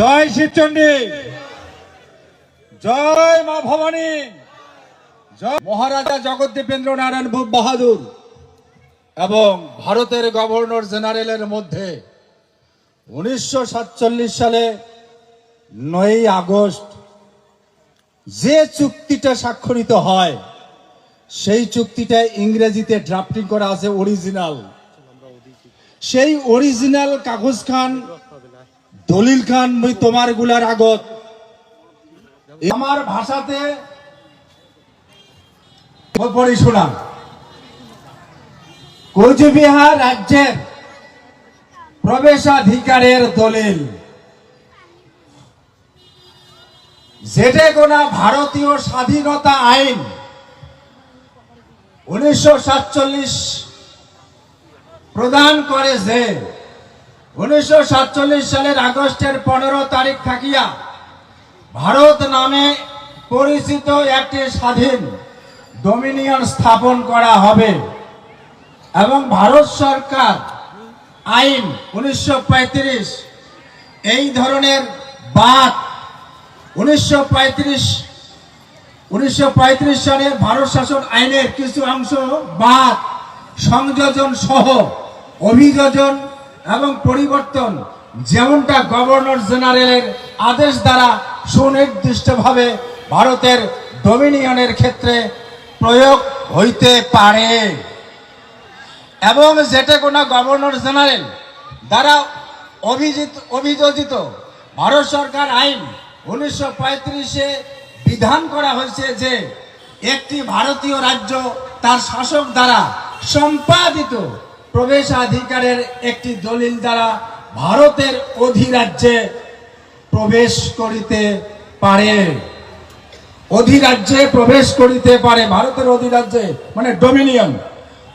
জয় শিবচণ্ডী জয় মা ভবানী। জয় মহারাজা জগদ্দীপেন্দ্র নারায়ণ ভূপ বাহাদুর এবং ভারতের গভর্নর জেনারেলের মধ্যে উনিশশো সাতচল্লিশ সালে নয়ই আগস্ট যে চুক্তিটা স্বাক্ষরিত হয়, সেই চুক্তিটা ইংরেজিতে ড্রাফটিং করা আছে অরিজিনাল সেই অরিজিনাল কাগজ খান দলিল খান, মুই তোমারগুলার আগত। আমার ভাষাতে কোচবিহার রাজ্যের প্রবেশাধিকারের দলিল? যেটে কোনা ভারতীয় স্বাধীনতা আইন উনিশশো সাতচল্লিশ প্রদান করে যে উনিশশো সাতচল্লিশ সালের আগস্টের পনেরো তারিখ থাকিয়া ভারত নামে পরিচিত একটি স্বাধীন ডোমিনিয়ন স্থাপন করা হবে এবং ভারত সরকার আইন উনিশশো পঁয়ত্রিশ, এই ধরনের বাদ উনিশশো উনিশশো সালের ভারত শাসন আইনের কিছু অংশ বাদ সংযোজন সহ অভিযোজন এবং পরিবর্তন যেমনটা গভর্নর জেনারেলের আদেশ দ্বারা সুনির্দিষ্টভাবে ভারতের ডোমিনিয়নের ক্ষেত্রে প্রয়োগ হইতে পারে। এবং যেটা কোনো গভর্নর জেনারেল দ্বারা অভিজিত অভিযোজিত ভারত সরকার আইন উনিশশো পঁয়ত্রিশে বিধান করা হয়েছে যে একটি ভারতীয় রাজ্য তার শাসক দ্বারা সম্পাদিত প্রবেশাধিকারের একটি দলিল দ্বারা ভারতের অধিরাজ্যে প্রবেশ করিতে পারে। অধিরাজ্যে প্রবেশ করিতে পারে ভারতের অধিরাজ্যে মানে ডোমিনিয়ন।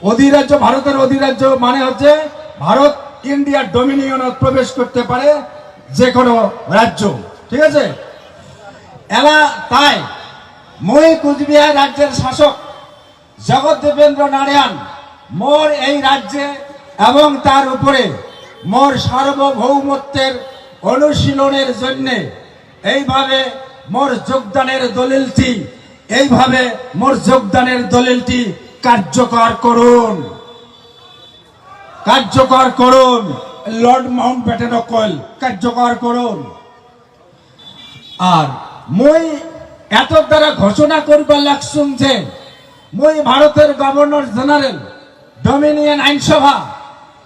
অধিরাজ্য ভারতের অধিরাজ্য মানে হচ্ছে ভারত ইন্ডিয়ার ডোমিনিয়নে প্রবেশ করতে পারে যে কোনো রাজ্য। ঠিক আছে? এলা তাই মই কুচবিহার রাজ্যের শাসক জগৎদেবেন্দ্র নারায়ণ মোর এই রাজ্যে এবং তার উপরে মোর সার্বভৌমত্বের অনুশীলনের জন্য এইভাবে মোর যোগদানের দলিলটি, এইভাবে মোর যোগদানের দলিলটি কার্যকর করুন। কার্যকর করুন। লর্ড মাউন্ট ব্যাটেন কল কার্যকর করুন। আর মই এত দ্বারা ঘোষণা করবার লাগছুম যে, মই ভারতের গভর্নর জেনারেল ডোমিনিয়ন আইনসভা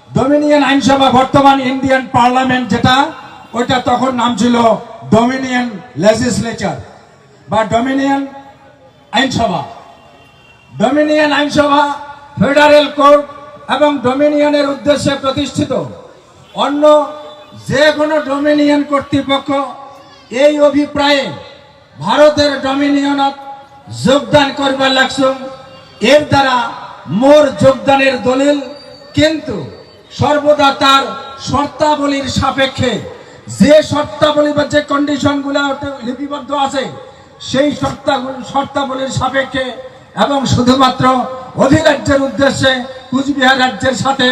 ডোমিনিয়ন আইনসভা বর্তমান ইন্ডিয়ান পার্লামেন্ট যেটা, ওইটা তখন নাম ছিল ডোমিনিয়ন লেজিসলেচার বা ডোমিনিয়ন আইনসভা ডোমিনিয়ন আইনসভা ফেডারেল কোর্ট এবং ডোমিনিয়নের উদ্দেশ্যে প্রতিষ্ঠিত। অন্য যে কোনো ডোমিনিয়ন কর্তৃপক্ষ এই অভিপ্রায়ে ভারতের ডোমিনিয়নত যোগদান করবার লাগছুম এর দ্বারা মোর যোগদানের দলিল, কিন্তু সর্বদা তার শর্তাবলীর সাপেক্ষে। যে শর্তাবলী বা যে কন্ডিশনগুলো লিপিবদ্ধ আছে, সেই শর্তাগুলি শর্তাবলীর সাপেক্ষে এবং শুধুমাত্র অধিরাজ্যের উদ্দেশ্যে কুচবিহার রাজ্যের সাথে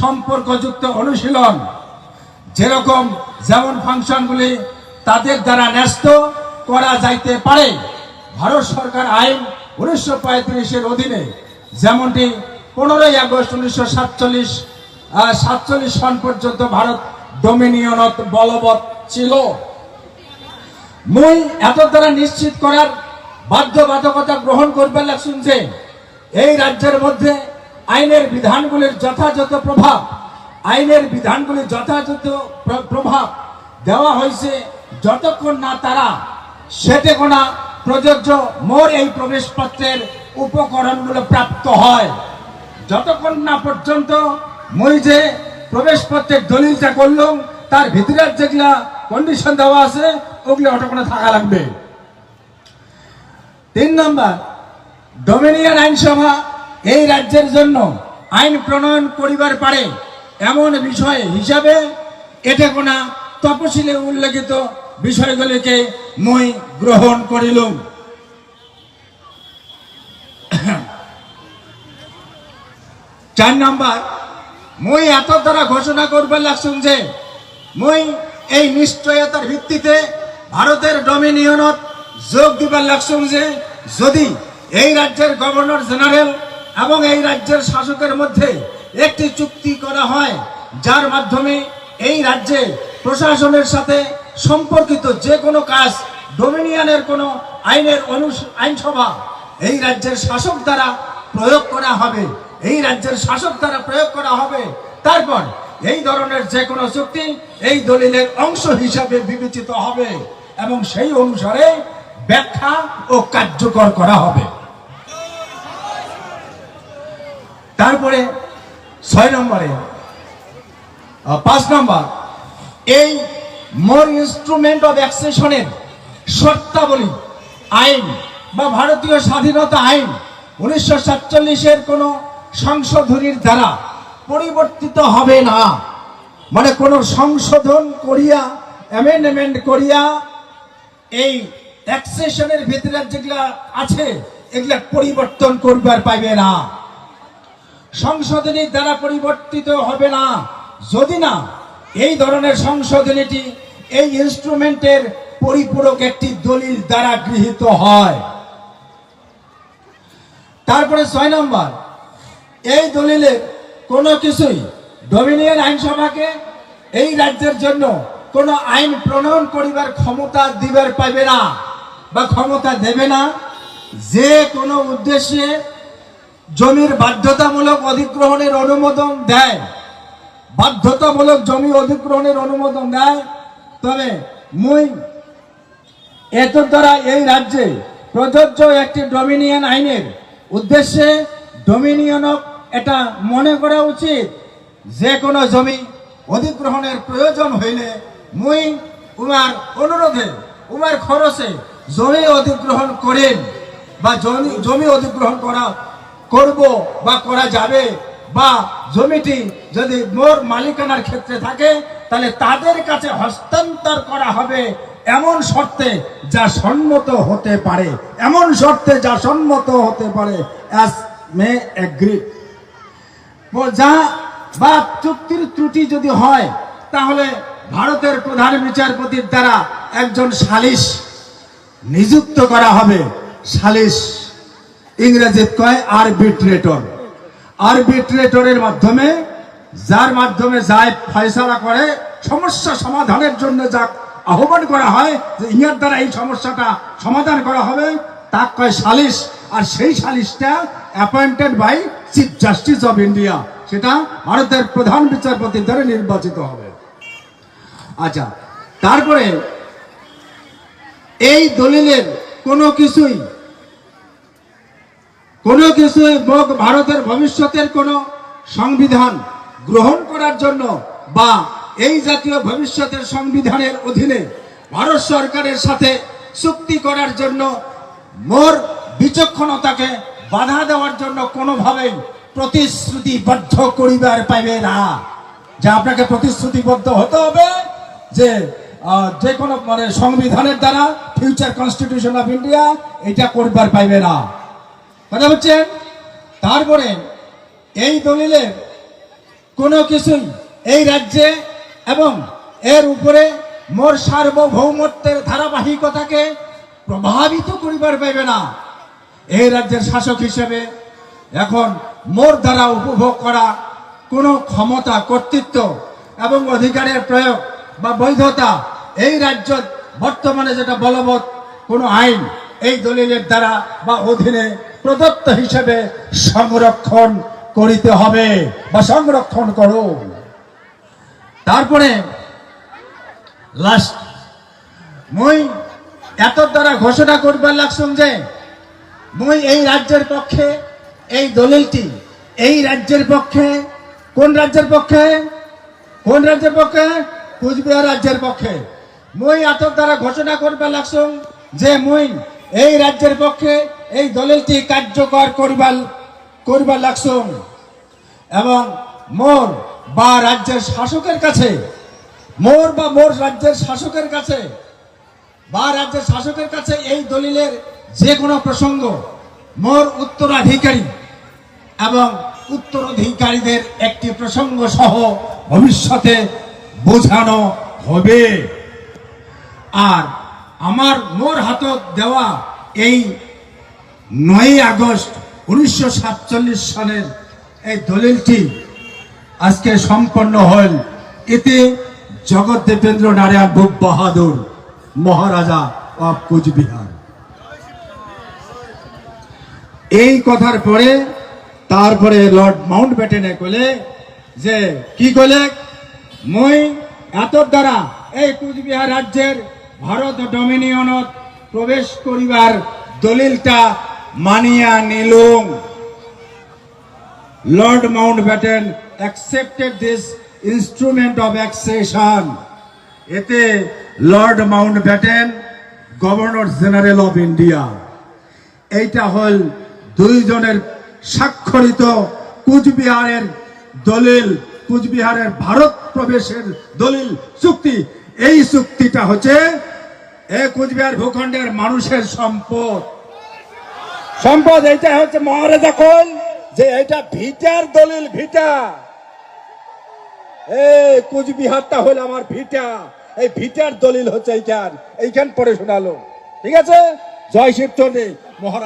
সম্পর্কযুক্ত অনুশীলন। যেরকম যেমন ফাংশনগুলি তাদের দ্বারা ন্যস্ত করা যাইতে পারে। ভারত সরকার আইন উনিশশো পঁয়ত্রিশের অধীনে যেমনটি পনেরোই আগস্ট উনিশশো সাতচল্লিশ সাতচল্লিশ সন পর্যন্ত ভারত ডোমিনিয়নত বলবৎ ছিল। মুই এত দ্বারা নিশ্চিত করার বাধ্যবাধকতা গ্রহণ করবার লাগছুন যে, এই রাজ্যের মধ্যে আইনের বিধানগুলির যথাযথ প্রভাব, আইনের বিধানগুলির যথাযথ প্র- প্রভাব দেওয়া হয়েছে যতক্ষণ না তারা সেটে কোনা প্রযোজ্য মোর এই প্রবেশপত্রের উপকরণগুলো প্রাপ্ত হয়। যতক্ষণ না পর্যন্ত মই যে প্রবেশপত্রের দলিলটা করলাম, তার ভিতরে যেগুলা কন্ডিশন দেওয়া আছে, ওগুলো অতক্ষণে থাকা লাগবে। তিন নম্বর, ডোমিনিয়ন আইনসভা এই রাজ্যের জন্য আইন প্রণয়ন করিবার পারে এমন বিষয় হিসাবে এটা কোনা তপশিলে উল্লেখিত বিষয়গুলিকে মই গ্রহণ করিলুম। চার নম্বর, মই এত দ্বারা ঘোষণা করবার লাগছুম যে মই এই নিশ্চয়তার ভিত্তিতে ভারতের ডমিনিয়নত যোগ দিবার লাগছুন যে যদি এই রাজ্যের গভর্নর জেনারেল এবং এই রাজ্যের শাসকের মধ্যে একটি চুক্তি করা হয়, যার মাধ্যমে এই রাজ্যে প্রশাসনের সাথে সম্পর্কিত যে কোনো কাজ, ডোমিনিয়নের কোনো আইনের অনু আইনসভা এই রাজ্যের শাসক দ্বারা প্রয়োগ করা হবে। এই রাজ্যের শাসক দ্বারা প্রয়োগ করা হবে। তারপর এই ধরনের যে কোনো চুক্তি এই দলিলের অংশ হিসাবে বিবেচিত হবে এবং সেই অনুসারে ব্যাখ্যা ও কার্যকর করা হবে। তারপরে ছয় নম্বরে পাঁচ নম্বর, এই মোর ইনস্ট্রুমেন্ট অফ অ্যাক্সেশনের শর্তাবলী, আইন বা ভারতীয় স্বাধীনতা আইন উনিশশো সাতচল্লিশের কোনো সংশোধনীর দ্বারা পরিবর্তিত হবে না। মানে কোনো সংশোধন করিয়া অ্যামেন্ডমেন্ট করিয়া, এই ট্যাক্সেশনের ভিতরে যেগুলা আছে, এগুলা পরিবর্তন করবার পাইবে না। সংশোধনীর দ্বারা পরিবর্তিত হবে না। যদি না, এই ধরনের সংশোধনীটি এই ইনস্ট্রুমেন্টের পরিপূরক একটি দলিল দ্বারা গৃহীত হয়। তারপরে ছয় নম্বর এই দলিলের কোনো কিছুই ডমিনিয়ন আইনসভাকে এই রাজ্যের জন্য কোনো আইন প্রণয়ন করিবার ক্ষমতা দিবার পাইবে না বা ক্ষমতা দেবে না। যে কোনো উদ্দেশ্যে জমির বাধ্যতামূলক অধিগ্রহণের অনুমোদন দেয়, বাধ্যতামূলক জমি অধিগ্রহণের অনুমোদন দেয়, তবে মুই এত দ্বারা এই রাজ্যে প্রযোজ্য একটি ডমিনিয়ন আইনের উদ্দেশ্যে ডমিনিয়নক এটা মনে করা উচিত যে কোনো জমি অধিগ্রহণের প্রয়োজন হইলে মুই উমার অনুরোধে, উমার খরচে জমি অধিগ্রহণ করেন বা জমি জমি অধিগ্রহণ করা, করব বা করা যাবে বা জমিটি যদি মোর মালিকানার ক্ষেত্রে থাকে, তাহলে তাদের কাছে হস্তান্তর করা হবে এমন শর্তে যা সম্মত হতে পারে। এমন শর্তে যা সম্মত হতে পারে। অ্যাজ মে এগ্রি যা বা চুক্তির ত্রুটি যদি হয়, তাহলে ভারতের প্রধান বিচারপতির দ্বারা একজন সালিশ নিযুক্ত করা হবে। সালিশ ইংরেজিত কয় আরবিট্রেটর আরবিট্রেটরের মাধ্যমে, যার মাধ্যমে যায় ফয়সালা করে, সমস্যা সমাধানের জন্য যা আহ্বান করা হয় যে ইহার দ্বারা এই সমস্যাটা সমাধান করা হবে, তা কয় সালিশ আর সেই সালিশটা appointed by chief justice of India সেটা ভারতের প্রধান বিচারপতির দ্বারা নির্বাচিত হবে। আচ্ছা তারপরে এই দলিলের কোনো কিছুই কোনো কিছুই ভারতের ভবিষ্যতের কোনো সংবিধান গ্রহণ করার জন্য বা এই জাতীয় ভবিষ্যতের সংবিধানের অধীনে ভারত সরকারের সাথে চুক্তি করার জন্য মোর বিচক্ষণতাকে বাধা দেওয়ার জন্য কোনোভাবেই প্রতিশ্রুতিবদ্ধ করিবার পাইবে না। যে আপনাকে প্রতিশ্রুতিবদ্ধ হতে হবে যে যে কোনো মানে সংবিধানের দ্বারা ফিউচার কনস্টিটিউশন অফ ইন্ডিয়া এটা করবার পাইবে না। কথা হচ্ছে তারপরে এই দলিলের কোনো কিছুই এই রাজ্যে এবং এর উপরে মোর সার্বভৌমত্বের ধারাবাহিকতাকে প্রভাবিত করিবার পাইবে না। এই রাজ্যের শাসক হিসেবে এখন মোর দ্বারা উপভোগ করা কোনো ক্ষমতা, কর্তৃত্ব এবং অধিকারের প্রয়োগ বা বৈধতা এই রাজ্য বর্তমানে যেটা বলবৎ কোনো আইন এই দলিলের দ্বারা বা অধীনে প্রদত্ত হিসেবে সংরক্ষণ করিতে হবে বা সংরক্ষণ করো তারপরে লাস্ট মই এত দ্বারা ঘোষণা করবার লাগছুন যে মই এই রাজ্যের পক্ষে, এই দলিলটি, এই রাজ্যের পক্ষে, কোন রাজ্যের পক্ষে, কোন রাজ্যের পক্ষে, কুচবিহার রাজ্যের পক্ষে। মই এত দ্বারা ঘোষণা করবার লাগছুন যে মুই এই রাজ্যের পক্ষে এই দলিলটি কার্যকর করবার করবার লাগছুন এবং মোর বা রাজ্যের শাসকের কাছে, মোর বা মোর রাজ্যের শাসকের কাছে, বা রাজ্যের শাসকের কাছে এই দলিলের যে কোনো প্রসঙ্গ, মোর উত্তরাধিকারী এবং উত্তরাধিকারীদের একটি প্রসঙ্গ সহ ভবিষ্যতে বোঝানো হবে। আর আমার, মোর হাতত দেওয়া এই নয় আগস্ট উনিশশো সাতচল্লিশ সালের এই দলিলটি আজকে সম্পন্ন হল। এতে জগৎ দেবেন্দ্র নারায়ণ ভূপ বাহাদুর, মহারাজা অব কুচবিহার। এই কথার পরে তারপরে লর্ড মাউন্ট ব্যাটেনে কলে যে, কি কলে মই এত দ্বারা এই কুচবিহার রাজ্যের ভারত ডমিনিয়নত প্রবেশ করিবার দলিলটা মানিয়া নিলুম। Lord Mountbatten accepted this instrument of accession. এতে Lord Mountbatten governor general of India. এইটা হল দুইজনের স্বাক্ষরিত কুচবিহারের দলিল, কুচবিহারের ভারত প্রবেশের দলিল চুক্তি। এই চুক্তিটা হচ্ছে এ কুচবিহার ভূখণ্ডের মানুষের সম্পদ। সম্পদ এইটা হচ্ছে মহারাজা কোন যে এটা ভিটার দলিল, ভিটা। এই কুচবিহারটা হলো আমার ভিটা। এই ভিটার দলিল হচ্ছে এইখান এইখান পরে শোনালো। ঠিক আছে? জয় শিব মহারাজ